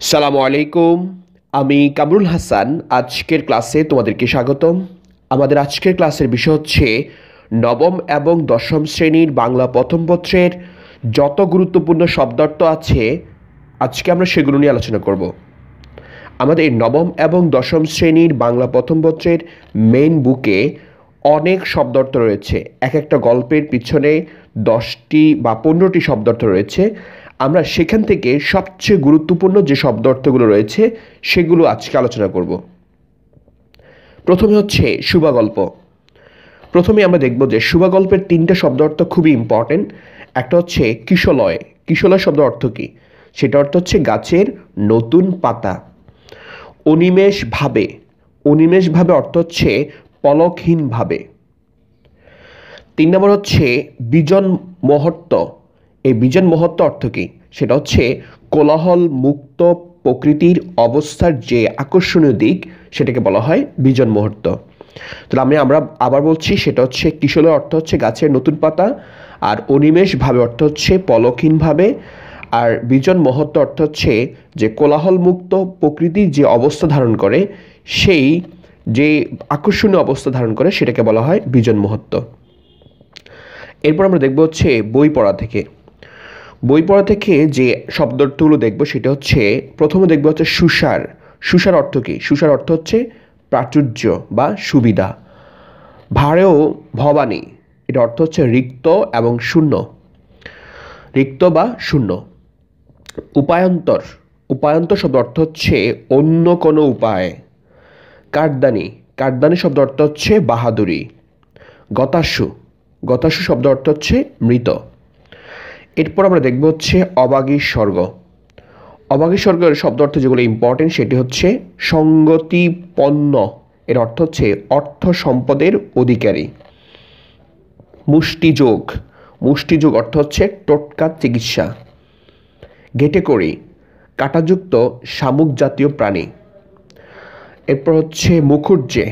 সালামু আলাইকুম। আমি কামরুল হাসান। আজকের ক্লাসে তোমাদেরকে স্বাগতম। আমাদের আজকের ক্লাসের বিষয় হচ্ছে নবম এবং দশম শ্রেণির বাংলা প্রথম পত্রের যত গুরুত্বপূর্ণ শব্দার্থ আছে, আজকে আমরা সেগুলো নিয়ে আলোচনা করব। আমাদের নবম এবং দশম শ্রেণির বাংলা প্রথম পত্রের মেইন বুকে অনেক শব্দার্থ রয়েছে। এক একটা গল্পের পিছনে দশটি বা পনেরোটি শব্দার্থ রয়েছে। আমরা সেখান থেকে সবচেয়ে গুরুত্বপূর্ণ যে শব্দার্থগুলো রয়েছে, সেগুলো আজকে আলোচনা করব। প্রথমে হচ্ছে শুভাগল্প। প্রথমে আমরা দেখব যে শুভাগল্পের তিনটা শব্দার্থ খুবই ইম্পর্টেন্ট একটা হচ্ছে কিশলয়। কিশলয় শব্দ অর্থ কী? সেটা অর্থ হচ্ছে গাছের নতুন পাতা। অনিমেষভাবে অনিমেষভাবে অর্থ হচ্ছে পলকহীনভাবে তিন নম্বর হচ্ছে বিজন মহত্ব এই বিজন মহত্ব অর্থ কী? সেটা হচ্ছে কোলাহল মুক্ত প্রকৃতির অবস্থার যে আকর্ষণীয় দিক, সেটাকে বলা হয় বিজন মুহূর্ত তাহলে আমি আমরা আবার বলছি, সেটা হচ্ছে কিশোরের অর্থ হচ্ছে গাছের নতুন পাতা, আর অনিমেষভাবে অর্থ হচ্ছে পলকহীনভাবে, আর বিজন মহত্ব অর্থ হচ্ছে যে কোলাহল মুক্ত প্রকৃতির যে অবস্থা ধারণ করে, সেই যে আকর্ষণীয় অবস্থা ধারণ করে, সেটাকে বলা হয় বিজন মহত্ব। এরপর আমরা দেখব হচ্ছে বই পড়া থেকে। বই পড়া থেকে যে শব্দগুলো দেখব সেটা হচ্ছে, প্রথমে দেখব হচ্ছে সুসার। সুসার অর্থ কী? সুসার অর্থ হচ্ছে প্রাচুর্য বা সুবিধা। ভাড়েও ভবানী এটা অর্থ হচ্ছে রিক্ত এবং শূন্য। রিক্ত বা শূন্য। উপায়ন্তর। উপায়ন্তর শব্দ অর্থ হচ্ছে অন্য কোনো উপায়। কাঠদানি কাঠদানি শব্দ অর্থ হচ্ছে বাহাদুরি। গতাসু। গতাসু শব্দ অর্থ হচ্ছে মৃত। এরপর আমরা দেখব হচ্ছে অবাগী স্বর্গ। অবাগী স্বর্গের শব্দ অর্থ যেগুলো ইম্পর্টেন্ট সেটি হচ্ছে সঙ্গতিপন্ন। এর অর্থ হচ্ছে অর্থ সম্পদের অধিকারী। মুষ্টিযোগ। মুষ্টিযোগ অর্থ হচ্ছে টোটকা চিকিৎসা। ঘেটে করি। কাঁটাযুক্ত শামুক জাতীয় প্রাণী। এরপর হচ্ছে মুখুর্জে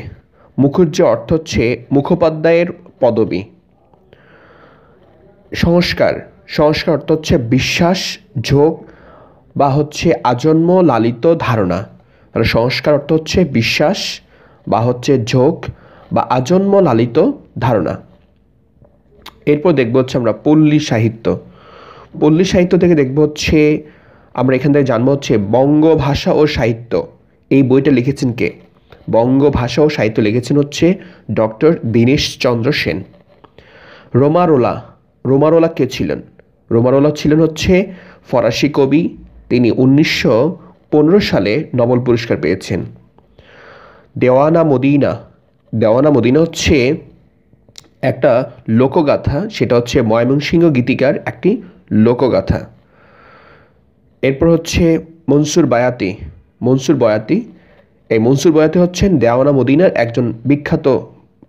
মুখুর্জে অর্থ হচ্ছে মুখোপাধ্যায়ের পদবী। সংস্কার। সংস্কার অর্থ হচ্ছে বিশ্বাস ঝোঁক বা হচ্ছে আজন্ম লালিত ধারণা। তাহলে সংস্কার অর্থ হচ্ছে বিশ্বাস বা হচ্ছে ঝোঁক বা আজন্ম লালিত ধারণা। এরপর দেখব হচ্ছে আমরা পল্লী সাহিত্য। পল্লী সাহিত্য থেকে দেখব হচ্ছে আমরা এখান থেকে জানব হচ্ছে বঙ্গ ভাষা ও সাহিত্য। এই বইটা লিখেছেন কে? বঙ্গ ভাষা ও সাহিত্য লিখেছেন হচ্ছে doctor Dinesh Chandra Sen. Romain Rolland Romain Rolland কে ছিলেন? রোমারোলা ছিলেন হচ্ছে ফরাসি কবি। তিনি উনিশশো পনেরো সালে নোবেল পুরস্কার পেয়েছেন। দেওয়ানা মদিনা। দেওয়ানা মদিনা হচ্ছে একটা লোকগাথা। সেটা হচ্ছে ময়মনসিংহ গীতিকার একটি লোকগাথা। এরপর হচ্ছে মনসুর বায়াতি। মনসুর বয়াতি। এই মনসুর বয়াতি হচ্ছেন দেওয়ানা মদিনার একজন বিখ্যাত,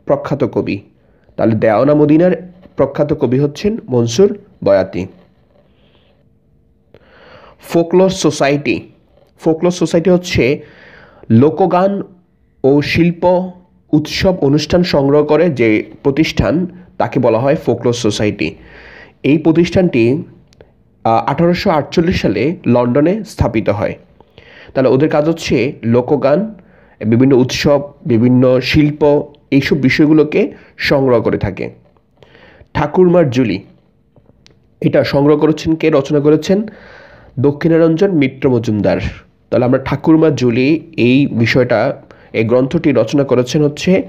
প্রখ্যাত কবি। তাহলে দেওয়ানা মদিনার প্রখ্যাত কবি হচ্ছেন Mansur Boyati. Folklore society. Folklore society হচ্ছে লোকগান ও শিল্প উৎসব অনুষ্ঠান সংগ্রহ করে যে প্রতিষ্ঠান, তাকে বলা হয় ফোকলোর সোসাইটি। এই প্রতিষ্ঠানটি আঠারোশো আটচল্লিশ সালে লন্ডনে স্থাপিত হয়। তাহলে ওদের কাজ হচ্ছে লোকগান, বিভিন্ন উৎসব, বিভিন্ন শিল্প, এইসব বিষয়গুলোকে সংগ্রহ করে থাকে। ঠাকুরমার জুলি। এটা সংগ্রহ করেছেন কে? রচনা করেছেন দক্ষিণারঞ্জন মিত্র মজুমদার। তাহলে আমরা ঠাকুরমা জুলি, এই বিষয়টা, এই গ্রন্থটি রচনা করেছেন হচ্ছে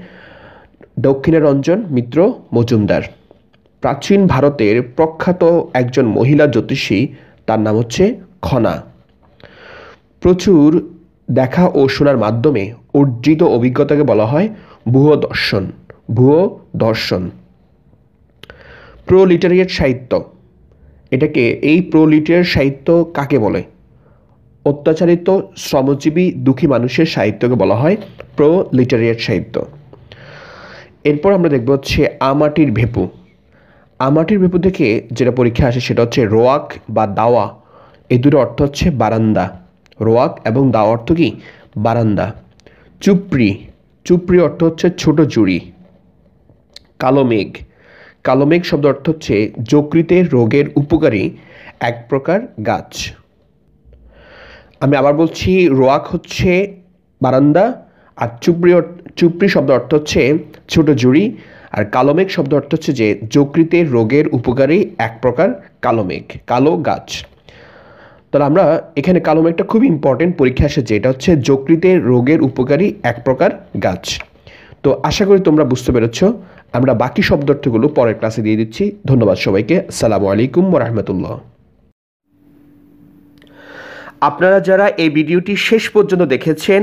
দক্ষিণারঞ্জন মিত্র মজুমদার। প্রাচীন ভারতের প্রখ্যাত একজন মহিলা জ্যোতিষী, তার নাম হচ্ছে খনা। প্রচুর দেখা ও শোনার মাধ্যমে অর্জিত অভিজ্ঞতাকে বলা হয় ভুয়ো দর্শন ভুয়ো দর্শন প্রোলিটারিয়েট সাহিত্য। এটাকে এই প্রোলিটারিয়েট সাহিত্য কাকে বলে? অত্যাচারিত, শ্রমজীবী, দুঃখী মানুষের সাহিত্যকে বলা হয় প্রো লিটারিয়েট সাহিত্য। এরপর আমরা দেখব হচ্ছে আমাটির ভেপু। আমাটির ভেপু থেকে যেটা পরীক্ষা আসে সেটা হচ্ছে রোয়াক বা দাওয়া। এই দুটো অর্থ হচ্ছে বারান্দা। রোয়াক এবং দাওয়া অর্থ কি? বারান্দা। চুপড়ি। চুপড়ি অর্থ হচ্ছে ছোট জুড়ি। কালো মেঘ। কালো মেঘ শব্দ অর্থ হচ্ছে যকৃতের রোগের উপকারী এক প্রকার গাছ। আমি আবার বলছি, রোয়াক হচ্ছে বারান্দা, আর চুপড়ি চুপড়ি শব্দ অর্থ হচ্ছে ছোট জুড়ি, আর কালোমেঘ শব্দ অর্থ হচ্ছে যে যকৃতের রোগের উপকারী এক প্রকার কালোমেঘ, কালো গাছ। তাহলে আমরা এখানে কালো মেঘটা খুবই ইম্পর্টেন্ট পরীক্ষা এসেছে এটা হচ্ছে যকৃতের রোগের উপকারী এক প্রকার গাছ। তো আশা করি তোমরা বুঝতে পেরেছ। আমরা বাকি শব্দার্থগুলো পরের ক্লাসে দিয়ে দিচ্ছি। ধন্যবাদ সবাইকে। আসসালামু আলাইকুম রহমতুল্লাহ আপনারা যারা এই ভিডিওটি শেষ পর্যন্ত দেখেছেন,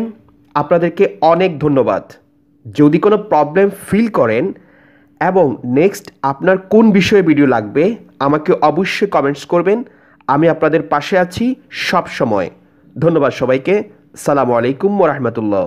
আপনাদেরকে অনেক ধন্যবাদ। যদি কোনো প্রবলেম ফিল করেন এবং নেক্সট আপনার কোন বিষয়ে ভিডিও লাগবে, আমাকে অবশ্যই কমেন্টস করবেন। আমি আপনাদের পাশে আছি সব সময় ধন্যবাদ সবাইকে। সালামু আলাইকুম রহমতুল্লাহ